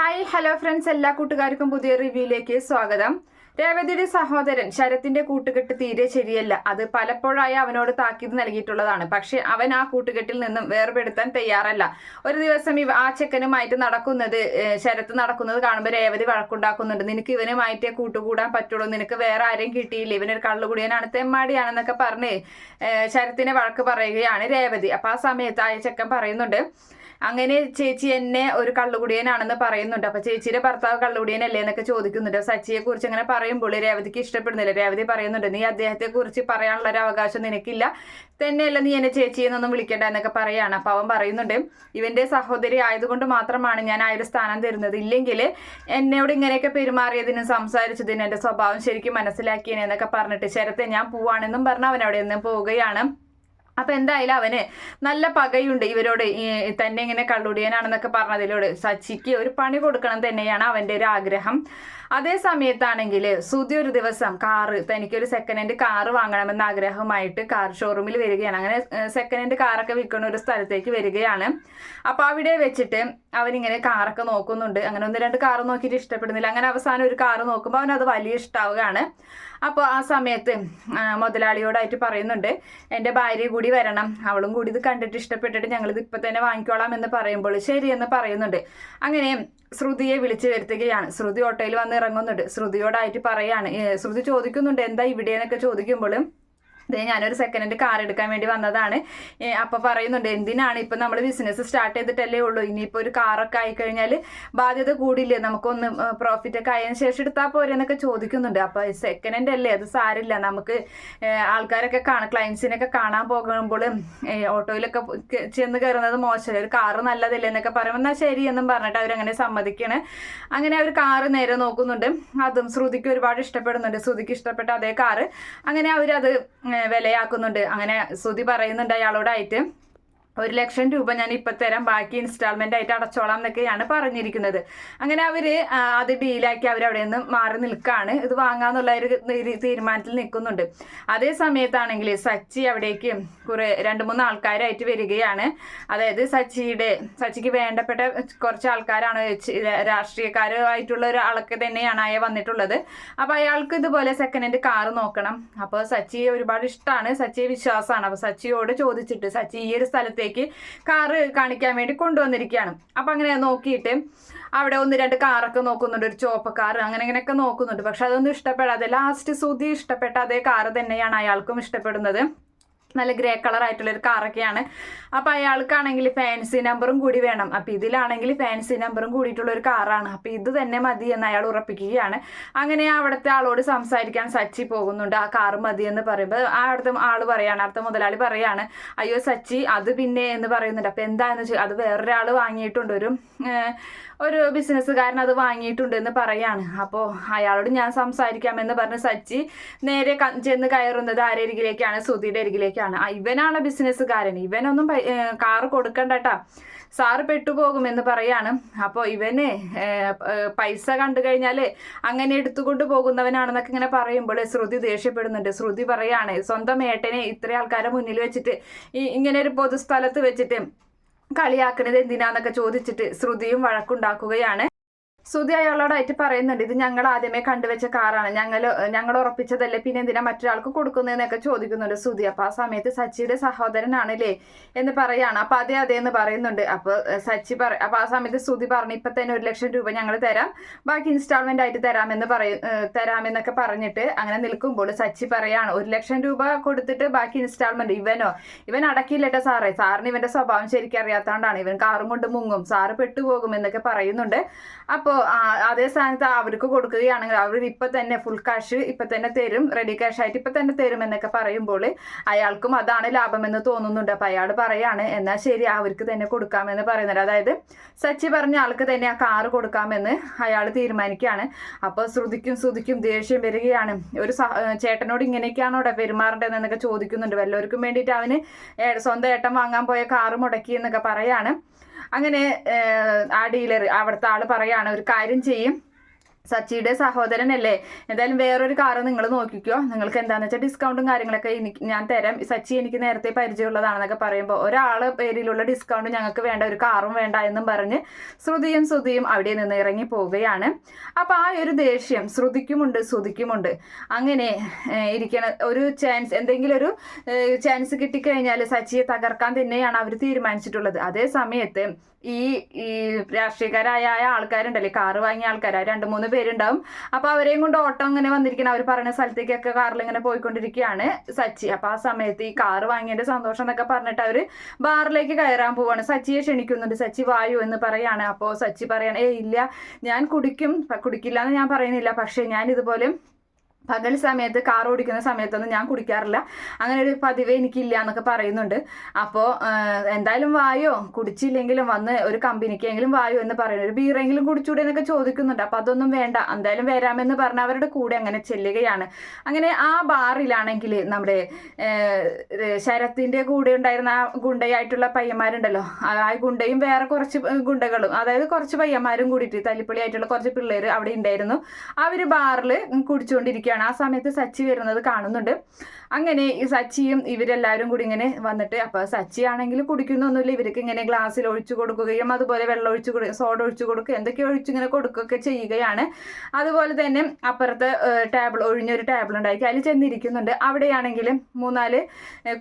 Hi hello friends. എല്ലാ കൂട്ടുകാർക്കും പുതിയ റിവ്യൂയിലേക്ക് സ്വാഗതം. രേവതിയുടെ സഹോദരൻ ശരത്തിന്റെ കൂട്ടുകെട്ട് തീരെ ശരിയല്ല. അത് പലപ്പോഴായി അവനോട് താക്കീത് നൽകിയിട്ടുള്ളതാണ്. പക്ഷെ അവൻ ആ കൂട്ടുകെട്ടിൽ നിന്നും വേർപെടുത്താൻ തയ്യാറല്ല. ഒരു ദിവസം ഇവ ആ ചെക്കനുമായിട്ട് നടക്കുന്നത് ശരത്ത് നടക്കുന്നത് കാണുമ്പോൾ രേവതി വഴക്കുണ്ടാക്കുന്നുണ്ട്. നിനക്ക് ഇവനുമായിട്ടേ കൂട്ടുകൂടാൻ പറ്റുള്ളൂ. നിനക്ക് വേറെ ആരെയും കിട്ടിയില്ല. ഇവനൊരു കള്ളുകുടിയനാണ്. തെമ്മാടിയാണെന്നൊക്കെ പറഞ്ഞ് ശരത്തിനെ വഴക്ക് പറയുകയാണ് രേവതി. അപ്പൊ ആ സമയത്ത് ആ ചെക്കൻ പറയുന്നുണ്ട് അങ്ങനെ ചേച്ചി എന്നെ ഒരു കള്ളുകുടിയനാണെന്ന് പറയുന്നുണ്ട്. അപ്പൊ ചേച്ചിയുടെ ഭർത്താവ് കള്ളുകുടിയനല്ലേ എന്നൊക്കെ ചോദിക്കുന്നുണ്ട്. സച്ചിയെ കുറിച്ച് അങ്ങനെ പറയുമ്പോൾ രേവതിക്ക് ഇഷ്ടപ്പെടുന്നില്ല. രേവതി പറയുന്നുണ്ട് നീ അദ്ദേഹത്തെ കുറിച്ച് പറയാനുള്ള ഒരു അവകാശം നിനക്കില്ല. തന്നെയല്ല നീ എന്നെ ചേച്ചി എന്നൊന്നും വിളിക്കണ്ട എന്നൊക്കെ പറയാണ്. അപ്പൊ അവൻ പറയുന്നുണ്ട് ഇവന്റെ സഹോദരി ആയതുകൊണ്ട് മാത്രമാണ് ഞാൻ ആ ഒരു സ്ഥാനം തരുന്നത്. ഇല്ലെങ്കിൽ എന്നോട് ഇങ്ങനെയൊക്കെ പെരുമാറിയതിനും സംസാരിച്ചതിനും എന്റെ സ്വഭാവം ശരിക്കും മനസ്സിലാക്കിയതിനെന്നൊക്കെ പറഞ്ഞിട്ട് ശരത്തെ ഞാൻ പോവാണെന്നും പറഞ്ഞ് അവൻ അവിടെ നിന്ന് പോവുകയാണ്. അപ്പൊ എന്തായാലും അവന് നല്ല പകയുണ്ട് ഇവരോട്. തന്നെ ഇങ്ങനെ കള്ളുടിയനാണെന്നൊക്കെ പറഞ്ഞതിലൂടെ. സച്ചിക്ക് ഒരു പണി കൊടുക്കണം തന്നെയാണ് അവന്റെ ഒരു ആഗ്രഹം. അതേ സമയത്താണെങ്കിൽ സുധി ഒരു ദിവസം കാറ് തനിക്കൊരു സെക്കൻഡ് ഹാൻഡ് കാറ് വാങ്ങണമെന്ന ആഗ്രഹമായിട്ട് കാർ ഷോറൂമിൽ വരികയാണ്. അങ്ങനെ സെക്കൻഡ് ഹാൻഡ് കാറൊക്കെ വിൽക്കുന്ന ഒരു സ്ഥലത്തേക്ക് വരികയാണ്. അപ്പൊ അവിടെ വെച്ചിട്ട് അവനിങ്ങനെ കാറൊക്കെ നോക്കുന്നുണ്ട്. അങ്ങനെ ഒന്ന് രണ്ട് കാറ് നോക്കിയിട്ട് ഇഷ്ടപ്പെടുന്നില്ല. അങ്ങനെ അവസാനം ഒരു കാറ് നോക്കുമ്പോൾ അവനത് വലിയ ഇഷ്ടാവുകയാണ്. അപ്പോൾ ആ സമയത്ത് മുതലാളിയോടായിട്ട് പറയുന്നുണ്ട് എന്റെ ഭാര്യ കൂടി വരണം. അവളും കൂടി ഇത് കണ്ടിട്ട് ഇഷ്ടപ്പെട്ടിട്ട് ഞങ്ങളിത് ഇപ്പം തന്നെ വാങ്ങിക്കോളാം എന്ന് പറയുമ്പോൾ ശരി എന്ന് പറയുന്നുണ്ട്. അങ്ങനെ ശ്രുതിയെ വിളിച്ചു വരുത്തുകയാണ്. ശ്രുതി ഓട്ടോയിൽ വന്ന് ഇറങ്ങുന്നുണ്ട്. ശ്രുതിയോടായിട്ട് പറയാണ് ശ്രുതി ചോദിക്കുന്നുണ്ട് എന്താ ഇവിടെ എന്നൊക്കെ ദേ ഞാനൊരു സെക്കൻഡ് ഹാൻഡ് കാർ എടുക്കാൻ വേണ്ടി വന്നതാണ്. അപ്പൊ പറയുന്നുണ്ട് എന്തിനാണ് ഇപ്പൊ നമ്മൾ ബിസിനസ് സ്റ്റാർട്ട് ചെയ്തിട്ടല്ലേ ഉള്ളൂ? ഇനിയിപ്പോ ഒരു കാറൊക്കെ ആയിക്കഴിഞ്ഞാൽ ബാധ്യത കൂടില്ലേ നമുക്കൊന്ന് പ്രോഫിറ്റ് ഒക്കെ ആയതിനു ശേഷം എടുത്താൽ പോരെ എന്നൊക്കെ ചോദിക്കുന്നുണ്ട്. അപ്പൊ സെക്കൻഡ് ഹാൻഡ് അല്ലേ? അത് സാരില്ല. നമുക്ക് ആൾക്കാരൊക്കെ കാണാം ക്ലയൻസിനൊക്കെ കാണാൻ പോകുമ്പോൾ ഓട്ടോയിലൊക്കെ ചെന്ന് കയറുന്നത് മോശമല്ലേ ഒരു കാറ് നല്ലതല്ലേ എന്നൊക്കെ പറയുമ്പോൾ എന്നാൽ ശരി എന്നും പറഞ്ഞിട്ട് അവരങ്ങനെ സമ്മതിക്കണ്. അങ്ങനെ അവർ കാറ് നേരെ നോക്കുന്നുണ്ട്. അതും ശ്രുതിക്ക് ഒരുപാട് ഇഷ്ടപ്പെടുന്നുണ്ട്. ശ്രുതിക്ക് ഇഷ്ടപ്പെട്ട അതേ കാറ് അങ്ങനെ അവരത് വിലയാക്കുന്നുണ്ട്. അങ്ങനെ ശ്രുതി പറയുന്നുണ്ട് അയാളോടായിട്ട്. ഒരു ലക്ഷം രൂപ ഞാൻ ഇപ്പം തരാം. ബാക്കി ഇൻസ്റ്റാൾമെന്റ് ആയിട്ട് അടച്ചോളാം എന്നൊക്കെയാണ് പറഞ്ഞിരിക്കുന്നത്. അങ്ങനെ അവർ അത് ഡീലാക്കി അവിടെ നിന്ന് മാറി നിൽക്കുകയാണ് ഇത് വാങ്ങാന്നുള്ള ഒരു തീരുമാനത്തിൽ നിൽക്കുന്നുണ്ട്. അതേ സമയത്താണെങ്കിൽ സച്ചി അവിടേക്ക് കുറെ രണ്ട് മൂന്ന് ആൾക്കാരായിട്ട് വരികയാണ്. അതായത് സച്ചിയുടെ സച്ചിക്ക് വേണ്ടപ്പെട്ട കുറച്ച് ആൾക്കാരാണ് രാഷ്ട്രീയക്കാരുമായിട്ടുള്ള ഒരു ആൾക്ക് തന്നെയാണ് അയാൾ വന്നിട്ടുള്ളത്. അപ്പൊ അയാൾക്ക് ഇതുപോലെ സെക്കൻഡ് ഹാൻഡ് കാറ് നോക്കണം. അപ്പോൾ സച്ചി ഒരുപാട് ഇഷ്ടമാണ് സച്ചിയെ വിശ്വാസമാണ്. അപ്പൊ സച്ചിയോട് ചോദിച്ചിട്ട് സച്ചി ഈ ഒരു സ്ഥലത്തേക്ക് കാറ് കാണിക്കാൻ വേണ്ടി കൊണ്ടുവന്നിരിക്കുകയാണ്. അപ്പൊ അങ്ങനെ നോക്കിയിട്ട് അവിടെ ഒന്ന് രണ്ട് കാറൊക്കെ നോക്കുന്നുണ്ട്. ഒരു ചോപ്പ കാർ അങ്ങനെ ഇങ്ങനെയൊക്കെ നോക്കുന്നുണ്ട്. പക്ഷെ അതൊന്നും ഇഷ്ടപ്പെടാതെ ലാസ്റ്റ് സുധി ഇഷ്ടപ്പെട്ട അതേ കാറ് തന്നെയാണ് അയാൾക്കും ഇഷ്ടപ്പെടുന്നത്. നല്ല ഗ്രേ കളർ ആയിട്ടുള്ള ഒരു കാറൊക്കെയാണ് അപ്പോൾ അയാൾക്കാണെങ്കിൽ ഫാൻസി നമ്പറും കൂടി വേണം. അപ്പോൾ ഇതിലാണെങ്കിൽ ഫാൻസി നമ്പറും കൂടിയിട്ടുള്ള ഒരു കാറാണ് അപ്പോൾ ഇത് തന്നെ മതി എന്ന് അയാൾ ഉറപ്പിക്കുകയാണ്. അങ്ങനെ അവിടുത്തെ ആളോട് സംസാരിക്കാൻ സച്ചി പോകുന്നുണ്ട്. ആ കാർ മതി എന്ന് പറയുമ്പോൾ ആ അടുത്ത ആൾ പറയാണ് അടുത്ത മുതലാളി പറയാണ് അയ്യോ സച്ചി അത് പിന്നെ എന്ന് പറയുന്നുണ്ട്. അപ്പോൾ എന്താന്ന് വെച്ചാൽ അത് വേറൊരാൾ വാങ്ങിയിട്ടുണ്ട്. ഒരു ഒരു ബിസിനസ്സുകാരൻ അത് വാങ്ങിയിട്ടുണ്ട് എന്ന് പറയാണ്. അപ്പോൾ അയാളോട് ഞാൻ സംസാരിക്കാമെന്ന് പറഞ്ഞ് സച്ചി നേരെ ചെന്ന് കയറുന്നത് ആരുടെ സുധിയുടെ സുധിയുടെ അരികിലേക്കാണ് ആ, ഇവനാണ് ബിസിനസ്സുകാരൻ. ഇവനൊന്നും കാറ് കൊടുക്കണ്ടട്ടാ. സാറ് പെട്ടുപോകും എന്ന് പറയാണ്. അപ്പോൾ ഇവന് പൈസ കണ്ടു കഴിഞ്ഞാൽ അങ്ങനെ എടുത്തുകൊണ്ട് പോകുന്നവനാണെന്നൊക്കെ ഇങ്ങനെ പറയുമ്പോൾ ശ്രുതി ദേഷ്യപ്പെടുന്നുണ്ട്. ശ്രുതി പറയാണ് സ്വന്തം ഏട്ടനെ ഇത്ര ആൾക്കാരെ മുന്നിൽ വെച്ചിട്ട് ഈ ഇങ്ങനെ ഒരു പൊതുസ്ഥലത്ത് വെച്ചിട്ട് കളിയാക്കണത് എന്തിനാന്നൊക്കെ ചോദിച്ചിട്ട് ശ്രുതിയും വഴക്കുണ്ടാക്കുകയാണ്. ശ്രുതി അയാളോടായിട്ട് പറയുന്നുണ്ട് ഇത് ഞങ്ങൾ ആദ്യമേ കണ്ടുവെച്ച കാറാണ് ഞങ്ങൾ ഞങ്ങൾ ഉറപ്പിച്ചതല്ലേ? പിന്നെ എന്തിനാ മറ്റൊരാൾക്ക് കൊടുക്കുന്നതെന്നൊക്കെ ചോദിക്കുന്നുണ്ട് ശ്രുതി അപ്പൊ ആ സമയത്ത് സച്ചിയുടെ സഹോദരനാണല്ലേ? എന്ന് പറയാണ്. അപ്പൊ അതെ അതെ എന്ന് പറയുന്നുണ്ട്. അപ്പൊ സച്ചി പറ അപ്പൊ ആ സമയത്ത് ശ്രുതി പറഞ്ഞു ഇപ്പൊ തന്നെ ഒരു ലക്ഷം രൂപ ഞങ്ങൾ തരാം. ബാക്കി ഇൻസ്റ്റാൾമെന്റ് ആയിട്ട് തരാമെന്ന് പറയും തരാമെന്നൊക്കെ പറഞ്ഞിട്ട് അങ്ങനെ നിൽക്കുമ്പോൾ സച്ചി പറയാണ് ഒരു ലക്ഷം രൂപ കൊടുത്തിട്ട് ബാക്കി ഇൻസ്റ്റാൾമെന്റ് ഇവനോ? ഇവൻ അടക്കില്ലട്ടോ സാറേ. സാറിന് ഇവന്റെ സ്വഭാവം ശരിക്കും അറിയാത്തതുകൊണ്ടാണ് ഇവൻ കാറും കൊണ്ട് മുങ്ങും. സാറ് പെട്ടുപോകും എന്നൊക്കെ പറയുന്നുണ്ട്. അപ്പോൾ അതേ സ്ഥാനത്ത് അവർക്ക് കൊടുക്കുകയാണെങ്കിൽ അവർ ഇപ്പൊ തന്നെ ഫുൾ കാഷ് ഇപ്പൊ തന്നെ തരും റെഡി ക്യാഷ് ആയിട്ട് ഇപ്പൊ തന്നെ തരും എന്നൊക്കെ പറയുമ്പോൾ അയാൾക്കും അതാണ് ലാഭമെന്ന് തോന്നുന്നുണ്ട്. അപ്പൊ അയാൾ പറയാണ് എന്നാൽ ശരി അവർക്ക് തന്നെ കൊടുക്കാമെന്ന് പറയുന്നുണ്ട്. അതായത് സച്ചി പറഞ്ഞ ആൾക്ക് തന്നെ ആ കാറ് കൊടുക്കാമെന്ന് അയാൾ തീരുമാനിക്കുകയാണ്. അപ്പോൾ ശ്രുതിക്കും ശ്രുതിക്കും ദേഷ്യം വരികയാണ്. ഒരു ചേട്ടനോട് ഇങ്ങനെയൊക്കെയാണോ ഇവിടെ പെരുമാറേണ്ടതെന്നൊക്കെ ചോദിക്കുന്നുണ്ട്. വല്ലവർക്കും വേണ്ടിയിട്ട് അവന് സ്വന്തം ഏട്ടൻ വാങ്ങാൻ പോയ കാറ് മുടക്കി എന്നൊക്കെ പറയാണ്. അങ്ങനെ ഏഹ്, ആ ഡീലർ അവിടുത്തെ ആൾ പറയാണ് ഒരു കാര്യം ചെയ്യും. സച്ചിയുടെ സഹോദരനല്ലേ? എന്തായാലും വേറൊരു കാറ് നിങ്ങൾ നോക്കിക്കോ. നിങ്ങൾക്ക് എന്താണെന്ന് വെച്ചാൽ ഡിസ്കൗണ്ടും കാര്യങ്ങളൊക്കെ എനിക്ക് ഞാൻ തരാം. സച്ചി എനിക്ക് നേരത്തെ പരിചയമുള്ളതാണെന്നൊക്കെ പറയുമ്പോൾ ഒരാൾ പേരിലുള്ള ഡിസ്കൗണ്ട് ഞങ്ങൾക്ക് വേണ്ട ഒരു കാറും വേണ്ട എന്നും പറഞ്ഞ് ശ്രുതിയും ശ്രുതിയും അവിടെ നിന്ന് ഇറങ്ങി പോവുകയാണ്. അപ്പോൾ ആ ഒരു ദേഷ്യം ശ്രുതിക്കുമുണ്ട് ശ്രുതിക്കുമുണ്ട് അങ്ങനെ ഇരിക്കണ ഒരു ചാൻസ് എന്തെങ്കിലും ഒരു ചാൻസ് കിട്ടിക്കഴിഞ്ഞാൽ സച്ചിയെ തകർക്കാൻ തന്നെയാണ് അവർ തീരുമാനിച്ചിട്ടുള്ളത്. അതേ സമയത്ത് ഈ ഈ രാഷ്ട്രീയക്കാരായ ആൾക്കാരുണ്ടല്ലേ കാറ് വാങ്ങിയ ആൾക്കാർ രണ്ട് മൂന്ന് പേരുണ്ടാവും. അപ്പൊ അവരെയും കൊണ്ട് ഓട്ടം ഇങ്ങനെ വന്നിരിക്കണം അവർ പറയുന്ന സ്ഥലത്തേക്കൊക്കെ കാറിൽ ഇങ്ങനെ പോയിക്കൊണ്ടിരിക്കുകയാണ് സച്ചി. അപ്പൊ ആ സമയത്ത് ഈ കാറ് വാങ്ങിയതിന്റെ സന്തോഷം എന്നൊക്കെ പറഞ്ഞിട്ട് അവർ ബാറിലേക്ക് കയറാൻ പോവാണ്. സച്ചിയെ ക്ഷണിക്കുന്നുണ്ട്. സച്ചി വായു എന്ന് പറയാണ്. അപ്പോൾ സച്ചി പറയാണ് ഏ ഇല്ല ഞാൻ കുടിക്കും. കുടിക്കില്ല എന്ന് ഞാൻ പറയുന്നില്ല. പക്ഷേ ഞാൻ ഇതുപോലെ പകൽ സമയത്ത് കാർ ഓടിക്കുന്ന സമയത്തൊന്നും ഞാൻ കുടിക്കാറില്ല. അങ്ങനെ ഒരു പതിവ് എനിക്കില്ല എന്നൊക്കെ പറയുന്നുണ്ട്. അപ്പോൾ എന്തായാലും വായോ? കുടിച്ചില്ലെങ്കിലും വന്ന് ഒരു കമ്പനിക്കെങ്കിലും വായോ എന്ന് പറയുന്നു ഒരു ബീറെങ്കിലും കുടിച്ചൂടെ എന്നൊക്കെ ചോദിക്കുന്നുണ്ട്. അപ്പോൾ അതൊന്നും വേണ്ട. എന്തായാലും വരാമെന്ന് പറഞ്ഞ അവരുടെ കൂടെ അങ്ങനെ ചെല്ലുകയാണ്. അങ്ങനെ ആ ബാറിലാണെങ്കിൽ നമ്മുടെ ശരത്തിന്റെ കൂടെ ഉണ്ടായിരുന്ന ആ ഗുണ്ടയായിട്ടുള്ള പയ്യന്മാരുണ്ടല്ലോ. ആ ഗുണ്ടയും വേറെ കുറച്ച് ഗുണ്ടകളും അതായത് കുറച്ച് പയ്യന്മാരും കൂടിയിട്ട് തല്ലിപ്പൊളി ആയിട്ടുള്ള കുറച്ച് പിള്ളേർ അവിടെ ഉണ്ടായിരുന്നു. അവർ ബാറിൽ കുടിച്ചുകൊണ്ടിരിക്കുകയാണ്. ആ സമയത്ത് സച്ചി വരുന്നത് കാണുന്നുണ്ട്. അങ്ങനെ ഈ സച്ചിയും ഇവരെല്ലാവരും കൂടി ഇങ്ങനെ വന്നിട്ട് അപ്പോൾ സച്ചി ആണെങ്കിൽ കുടിക്കുന്നൊന്നുമില്ല. ഇവർക്ക് ഇങ്ങനെ ഗ്ലാസ്സിൽ ഒഴിച്ചു കൊടുക്കുകയും അതുപോലെ വെള്ളം ഒഴിച്ചു കൊടുക്കുക സോഡ ഒഴിച്ചു കൊടുക്കുക എന്തൊക്കെ ഒഴിച്ചു ഇങ്ങനെ കൊടുക്കുകയൊക്കെ ചെയ്യുകയാണ്. അതുപോലെ തന്നെ അപ്പുറത്ത് ടേബിൾ ഒഴിഞ്ഞൊരു ടേബിൾ ഉണ്ടാക്കി അതിൽ ചെന്നിരിക്കുന്നുണ്ട്. അവിടെയാണെങ്കിൽ മൂന്നാൽ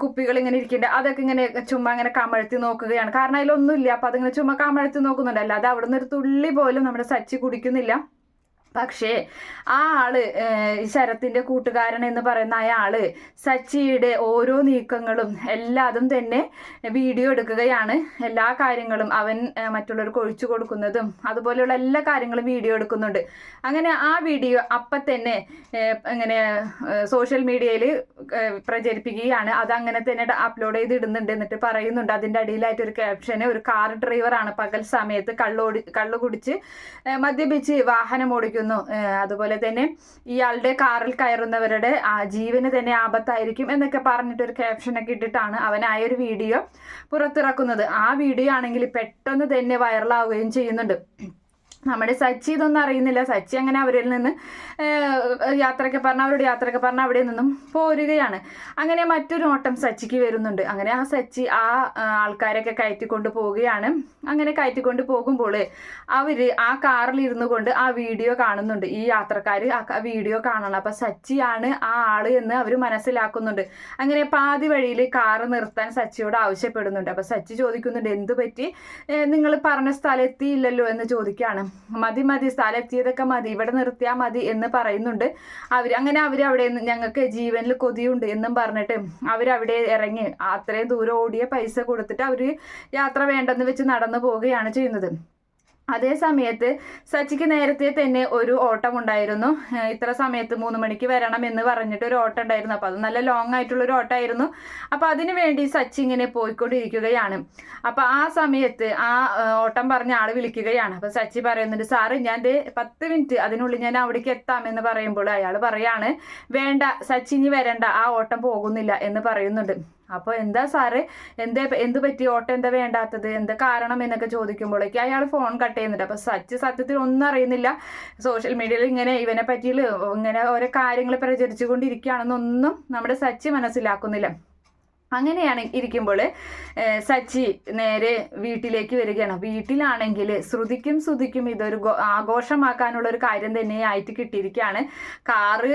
കുപ്പികൾ ഇങ്ങനെ ഇരിക്കുന്നുണ്ട്. അതൊക്കെ ഇങ്ങനെ ചുമ്മാ ഇങ്ങനെ കമഴ്ത്തി നോക്കുകയാണ്. കാരണം അതിലൊന്നുമില്ല. അപ്പം അതിങ്ങനെ ചുമ്മാ കമഴ്ത്തി നോക്കുന്നുണ്ട്. അല്ലാതെ അവിടുന്ന് ഒരു തുള്ളി പോലും നമ്മുടെ സച്ചി കുടിക്കുന്നില്ല. പക്ഷേ ആ ആൾ ശരത്തിന്റെ കൂട്ടുകാരൻ എന്ന് പറയുന്ന അയാൾ സച്ചിയുടെ ഓരോ നീക്കങ്ങളും എല്ലാതും തന്നെ വീഡിയോ എടുക്കുകയാണ്. എല്ലാ കാര്യങ്ങളും അവൻ മറ്റുള്ളവർക്ക് ഒഴിച്ചു കൊടുക്കുന്നതും അതുപോലെയുള്ള എല്ലാ കാര്യങ്ങളും വീഡിയോ എടുക്കുന്നുണ്ട്. അങ്ങനെ ആ വീഡിയോ അപ്പം തന്നെ ഇങ്ങനെ സോഷ്യൽ മീഡിയയിൽ പ്രചരിപ്പിക്കുകയാണ്. അത് അങ്ങനെ തന്നെ അപ്ലോഡ് ചെയ്ത് ഇടുന്നുണ്ട് എന്നിട്ട് പറയുന്നുണ്ട്. അതിന്റെ അടിയിലായിട്ട് ഒരു ക്യാപ്ഷന് ഒരു കാർ ഡ്രൈവറാണ് പകൽ സമയത്ത് കള്ളോടി കള്ളു കുടിച്ച് മദ്യപിച്ച് വാഹനം ഓടിക്കുന്നു ഏഹ്, അതുപോലെ തന്നെ ഇയാളുടെ കാറിൽ കയറുന്നവരുടെ ജീവന് തന്നെ ആപത്തായിരിക്കും എന്നൊക്കെ പറഞ്ഞിട്ട് ഒരു ക്യാപ്ഷനൊക്കെ ഇട്ടിട്ടാണ് അവനായ ഒരു വീഡിയോ പുറത്തിറക്കുന്നത്. ആ വീഡിയോ ആണെങ്കിൽ പെട്ടെന്ന് തന്നെ വൈറലാവുകയും ചെയ്യുന്നുണ്ട്. നമ്മുടെ സച്ചി ഇതൊന്നും അറിയുന്നില്ല. സച്ചി അങ്ങനെ അവരിൽ നിന്ന് യാത്രയൊക്കെ പറഞ്ഞ അവരോട് യാത്രയൊക്കെ പറഞ്ഞ അവിടെ നിന്നും പോരുകയാണ്. അങ്ങനെ മറ്റൊരു ഓട്ടം സച്ചിക്ക് വരുന്നുണ്ട്. അങ്ങനെ ആ സച്ചി ആ ആൾക്കാരൊക്കെ കയറ്റിക്കൊണ്ട് പോവുകയാണ്. അങ്ങനെ കയറ്റിക്കൊണ്ട് പോകുമ്പോൾ അവർ ആ കാറിൽ ഇരുന്നു കൊണ്ട് ആ വീഡിയോ കാണുന്നുണ്ട്. ഈ യാത്രക്കാർ ആ വീഡിയോ കാണണം. അപ്പം സച്ചിയാണ് ആ ആൾ എന്ന് അവർ മനസ്സിലാക്കുന്നുണ്ട്. അങ്ങനെ പാതി വഴിയിൽ കാറ് നിർത്താൻ സച്ചിയോട് ആവശ്യപ്പെടുന്നുണ്ട്. അപ്പം സച്ചി ചോദിക്കുന്നുണ്ട് എന്ത് പറ്റി? നിങ്ങൾ പറഞ്ഞ സ്ഥലത്തിയില്ലല്ലോ എന്ന് ചോദിക്കുകയാണ്. മതി മതി സ്ഥലം എത്തിയതൊക്കെ മതി ഇവിടെ നിർത്തിയാൽ മതി എന്ന് പറയുന്നുണ്ട്. അവർ അങ്ങനെ അവർ അവിടെ ഞങ്ങൾക്ക് ജീവനിൽ കൊതിയുണ്ട് എന്നും പറഞ്ഞിട്ട് അവരവിടെ ഇറങ്ങി അത്രയും ദൂരം ഓടിയ പൈസ കൊടുത്തിട്ട് അവർ യാത്ര വേണ്ടെന്ന് വെച്ച് നടന്നു പോവുകയാണ് ചെയ്യുന്നത്. അതേ സമയത്ത് സച്ചിക്ക് നേരത്തെ തന്നെ ഒരു ഓട്ടം ഉണ്ടായിരുന്നു ഇത്ര സമയത്ത് മൂന്ന് മണിക്ക് വരണം എന്ന് പറഞ്ഞിട്ട് ഒരു ഓട്ടം ഉണ്ടായിരുന്നു അപ്പോൾ അത് നല്ല ലോങ് ആയിട്ടുള്ള ഒരു ഓട്ടമായിരുന്നു. അപ്പോൾ അതിനു വേണ്ടി സച്ചി ഇങ്ങനെ പോയിക്കൊണ്ടിരിക്കുകയാണ്. അപ്പോൾ ആ സമയത്ത് ആ ഓട്ടം പറഞ്ഞ ആൾ വിളിക്കുകയാണ്. അപ്പോൾ സച്ചി പറയുന്നുണ്ട് സാറ് ഞാൻ പത്ത് മിനിറ്റ് അതിനുള്ളിൽ ഞാൻ അവിടേക്ക് എത്താമെന്ന് പറയുമ്പോൾ അയാൾ പറയാണ് വേണ്ട സച്ചി വരണ്ട ആ ഓട്ടം പോകുന്നില്ല എന്ന് പറയുന്നുണ്ട്. അപ്പോൾ എന്താ സാറ്? എന്താ എന്ത് പറ്റി? ഓട്ടം എന്താ വേണ്ടാത്തത്? എന്താ കാരണം എന്നൊക്കെ ചോദിക്കുമ്പോഴേക്ക് അയാൾ ഫോൺ കട്ട് ചെയ്യുന്നുണ്ട്. അപ്പോൾ സച്ച് സത്യത്തിൽ ഒന്നും അറിയുന്നില്ല. സോഷ്യൽ മീഡിയയിൽ ഇങ്ങനെ ഇവനെ പറ്റിയിൽ ഇങ്ങനെ ഓരോ കാര്യങ്ങൾ പ്രചരിച്ചുകൊണ്ടിരിക്കുകയാണെന്നൊന്നും നമ്മുടെ സച്ച് മനസ്സിലാക്കുന്നില്ല. അങ്ങനെയാണ് ഇരിക്കുമ്പോൾ സച്ചി നേരെ വീട്ടിലേക്ക് വരികയാണ്. വീട്ടിലാണെങ്കിൽ ശ്രുതിക്കും ശ്രുതിക്കും ഇതൊരു ആഘോഷമാക്കാനുള്ള ഒരു കാര്യം തന്നെ ആയിട്ട് കിട്ടിയിരിക്കുകയാണ്. കാറ്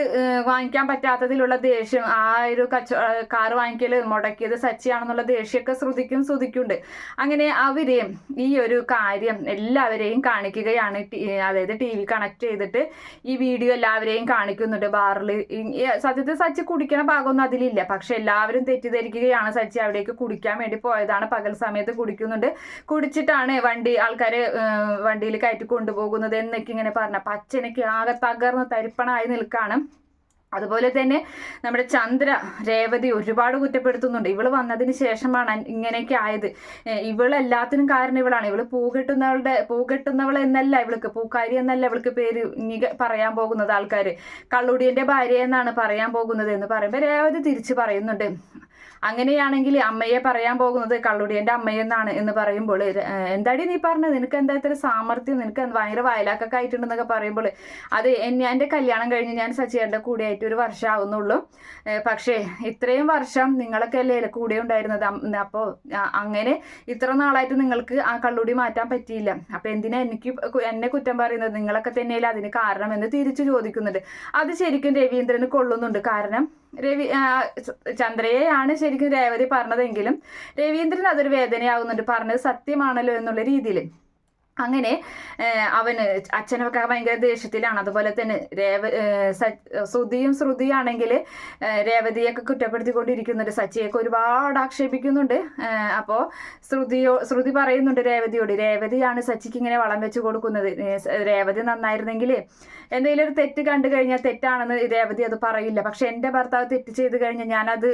വാങ്ങിക്കാൻ പറ്റാത്തതിലുള്ള ദേഷ്യം ആ ഒരു കച്ച കാറ് വാങ്ങിക്കൽ മുടക്കിയത് സച്ചിയാണെന്നുള്ള ദേഷ്യമൊക്കെ ശ്രുതിക്കും ശ്രുതിക്കുണ്ട് അങ്ങനെ അവരെയും ഈ ഒരു കാര്യം എല്ലാവരെയും കാണിക്കുകയാണ്. അതായത് ടി വി കണക്ട് ചെയ്തിട്ട് ഈ വീഡിയോ എല്ലാവരെയും കാണിക്കുന്നുണ്ട്. ബാറിൽ സത്യത്തിൽ സച്ചി കുടിക്കണ ഭാഗമൊന്നും അതിലില്ല. പക്ഷെ എല്ലാവരും തെറ്റിദ്ധരിക്കുകയാണ് സച്ചി. അവിടേക്ക് കുടിക്കാൻ വേണ്ടി പോയതാണ്. പകൽ സമയത്ത് കുടിക്കുന്നുണ്ട്. കുടിച്ചിട്ടാണ് വണ്ടി ആൾക്കാരെ വണ്ടിയിൽ കയറ്റി കൊണ്ടുപോകുന്നത് എന്നൊക്കെ ഇങ്ങനെ പറഞ്ഞ. പച്ചനൊക്കെ ആകെ തകർന്ന് തരിപ്പണായി നിൽക്കാണ്. അതുപോലെ തന്നെ നമ്മുടെ ചന്ദ്ര രേവതി ഒരുപാട് കുറ്റപ്പെടുത്തുന്നുണ്ട്. ഇവൾ വന്നതിന് ശേഷമാണ് ഇങ്ങനെയൊക്കെ ആയത്. ഇവളെല്ലാത്തിനും കാരണം ഇവളാണ്. ഇവൾ പൂ കെട്ടുന്നവളുടെ പൂ കെട്ടുന്നവൾ എന്നല്ല ഇവൾക്ക്. പൂക്കാരി എന്നല്ല ഇവൾക്ക് പേര് പറയാൻ പോകുന്നത് ആൾക്കാർ കള്ളുടിയന്റെ ഭാര്യ എന്നാണ് പറയാൻ പോകുന്നത് എന്ന് പറയുമ്പോൾ രേവതി തിരിച്ചു പറയുന്നുണ്ട്. അങ്ങനെയാണെങ്കിൽ അമ്മയെ പറയാൻ പോകുന്നത് കള്ളുടിയന്റെ അമ്മയെന്നാണ് എന്ന് പറയുമ്പോൾ എന്താടി നീ പറഞ്ഞത്? നിനക്ക് എന്താ ഇത്ര നിനക്ക് ഭയങ്കര വയലാക്കൊക്കെ ആയിട്ടുണ്ടെന്നൊക്കെ പറയുമ്പോൾ അത് എന്റെ കല്യാണം കഴിഞ്ഞ് ഞാൻ സച്ചിയുടെ കൂടെ ആയിട്ട് ഒരു വർഷം ആവുന്നുള്ളൂ. പക്ഷേ ഇത്രയും വർഷം നിങ്ങളൊക്കെ അല്ലേ കൂടെ ഉണ്ടായിരുന്നത്? അപ്പോൾ അങ്ങനെ ഇത്ര നാളായിട്ട് നിങ്ങൾക്ക് ആ കള്ളുടി മാറ്റാൻ പറ്റിയില്ല. അപ്പം എന്തിനാ എനിക്ക് എന്നെ കുറ്റം പറയുന്നത്? നിങ്ങളൊക്കെ തന്നെയല്ലേ അതിന് കാരണം എന്ന് തിരിച്ചു ചോദിക്കുന്നുണ്ട്. അത് ശരിക്കും രവീന്ദ്രന് കൊള്ളുന്നുണ്ട്. കാരണം രവി ചന്ദ്രയെയാണ് ശരിക്കും രേവതി പറഞ്ഞതെങ്കിലും രവീന്ദ്രൻ അതൊരു വേദനയാകുന്നുണ്ട് പറഞ്ഞത് സത്യമാണല്ലോ എന്നുള്ള രീതിയിൽ അങ്ങനെ അവന് അച്ഛനൊക്കെ ഭയങ്കര ദേഷ്യത്തിലാണ്. അതുപോലെ തന്നെ രേവ ശ്രുതിയും ശ്രുതിയാണെങ്കിൽ രേവതിയൊക്കെ കുറ്റപ്പെടുത്തിക്കൊണ്ടിരിക്കുന്നുണ്ട്. സച്ചിയൊക്കെ ഒരുപാട് ആക്ഷേപിക്കുന്നുണ്ട്. അപ്പോൾ ശ്രുതിയോ ശ്രുതി പറയുന്നുണ്ട് രേവതിയോട് രേവതിയാണ് സച്ചിക്ക് ഇങ്ങനെ വളം വെച്ച് കൊടുക്കുന്നത്. രേവതി നന്നായിരുന്നെങ്കിൽ എന്തെങ്കിലും ഒരു തെറ്റ് കണ്ടു കഴിഞ്ഞാൽ തെറ്റാണെന്ന് രേവതി അത് പറയില്ല. പക്ഷെ എന്റെ ഭർത്താവ് തെറ്റ് ചെയ്ത് കഴിഞ്ഞാൽ ഞാനത്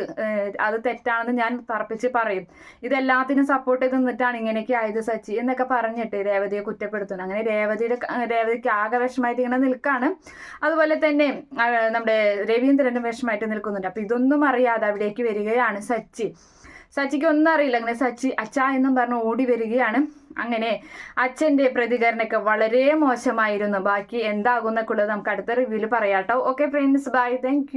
അത് തെറ്റാണെന്ന് ഞാൻ തറപ്പിച്ച് പറയും. ഇതെല്ലാത്തിനും സപ്പോർട്ട് ചെയ്ത് നിന്നിട്ടാണ് ഇങ്ങനെയൊക്കെ ആയത് സച്ചി എന്നൊക്കെ പറഞ്ഞിട്ട് രേവതിയെ കുറ്റപ്പെടുത്തുന്നു. അങ്ങനെ രേവതിയുടെ രേവതിക്ക് ആകെ വിഷമായിട്ട് ഇങ്ങനെ നിൽക്കാണ്. അതുപോലെ തന്നെ നമ്മുടെ രവീന്ദ്രനും വിഷമായിട്ട് നിൽക്കുന്നുണ്ട്. അപ്പൊ ഇതൊന്നും അറിയാതെ അവിടേക്ക് വരികയാണ് സച്ചി. സച്ചിക്ക് ഒന്നും അറിയില്ല. അങ്ങനെ സച്ചി അച്ഛ എന്നും പറഞ്ഞ് ഓടി വരികയാണ്. അങ്ങനെ അച്ഛന്റെ പ്രതികരണമൊക്കെ വളരെ മോശമായിരുന്നു. ബാക്കി എന്താകുന്നൊക്കെ ഉള്ളത് നമുക്ക് അടുത്ത റിവ്യൂവിൽ പറയാട്ടോ ഓക്കെ ഫ്രണ്ട്സ് ബൈ താങ്ക്